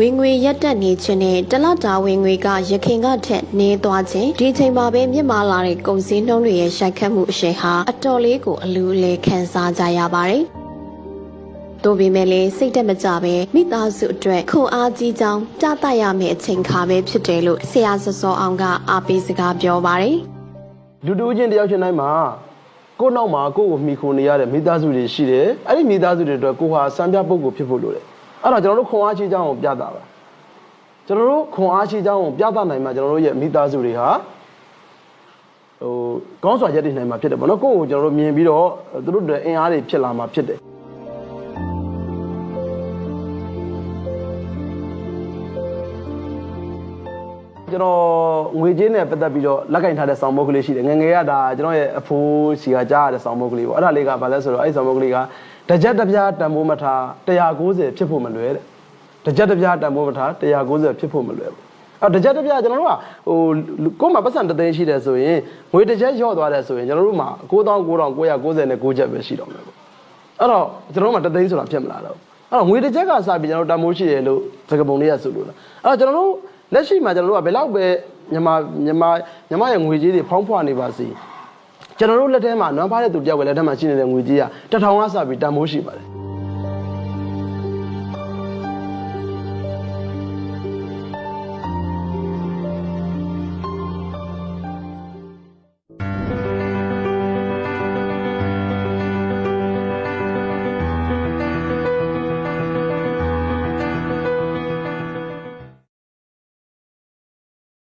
ဝင်ငွေရက်တက်နေခြင်းနဲ့တလတာဝင်ငွေကရခင်ကထက်နည်းသွားခြင်းဒီချိန်မှာပဲမြင့်မားလာတဲ့ကုန်စည်နှုန်းတွေရဲ့ရိုက်ခတ်မှုအရှိန်ဟာအတော်လေးကိုအလူအလဲခံစားကြရပါတယ်။တို့ပေမဲ့လည်းစိတ်တက်မကြပဲမိသားစုအတွက်ခွန်အားကြီးကြောင်းကြားတရမယ့်အချိန်ခါပဲဖြစ်တယ်လို့ဆရာစောစောအောင်ကအားပေးစကားပြောပါတယ်။လူတူချင်းတယောက်ချင်းတိုင်းမှာကိုယ့်နောက်မှာကိုယ့်ကိုမိခိုနေရတဲ့မိသားစုတွေရှိတယ်အဲ့ဒီမိသားစုတွေအတွက်ကိုဟာစံပြပုဂ္ဂိုလ်ဖြစ်ဖို့လိုတယ် အဲ့တော့ကျွန်တော်တို့ခွန်အားရှိကြောင်းကိုပြတာပါကျွန်တော်တို့ခွန်အားရှိကြောင်းကိုပြသနိုင်မှကျွန်တော်တို့ရဲ့မိသားစုတွေဟာဟိုကောင်းစွာရည်တည်နိုင်မှာဖြစ်တယ်ပေါ့နော်ကိုယ့်ကိုကျွန်တော်တို့မြင်ပြီးတော့သူတို့တွေအင်အားတွေဖြစ်လာမှာဖြစ်တယ်ကျွန်တော်ငွေကြေးနဲ့ပတ်သက်ပြီးတော့လက်ကင်ထားတဲ့ဆောင်မုတ်ကလေးရှိတယ်ငယ်ငယ်ကဒါကျွန်တော်ရဲ့အဖိုးစီကကြားရတဲ့ဆောင်မုတ်ကလေးပေါ့အဲ့ဒါလေးကဘာလဲဆိုတော့အဲ့ဒီဆောင်မုတ်ကလေးက တစ်ကြက်တစ်ပြားတန်ဖိုးမထား190ဖြစ်ဖို့မလွယ်တဲ့တစ်ကြက်တစ်ပြားတန်ဖိုးမထား190ဖြစ်ဖို့မလွယ်ဘူးအဲ့တစ်ကြက်တစ်ပြားကျွန်တော်တို့ကဟိုကိုယ်မှာပတ်စံတစ်သိန်းရှိတယ်ဆိုရင်ငွေတစ်ကြက်ရော့သွားတယ်ဆိုရင်ကျွန်တော်တို့မှာ99,990နဲ့6ချက်ပဲရှိတော့မယ်ပေါ့အဲ့တော့ကျွန်တော်တို့မှာတစ်သိန်းဆိုတာဖြစ်မလာတော့ဘူးအဲ့တော့ငွေတစ်ချက်ကစပြီးကျွန်တော်တို့တန်ဖိုးရှိတယ်လို့စကားပုံလေးကဆိုလို့လားအဲ့တော့ကျွန်တော်တို့လက်ရှိမှာကျွန်တော်တို့ကဘယ်လောက်ပဲမြန်မာမြန်မာမြန်မာရဲ့ငွေကြေးတွေဖောင်းဖွနေပါစေ ကျွန်တော်တို့လက်ထဲမှာနွမ်းဖားတဲ့သူတယောက်ကလက်ထဲမှာရှိနေတဲ့ငွေကြေးကတစ်ထောင်ကစပြီးတန်ဖိုးရှိပါတယ်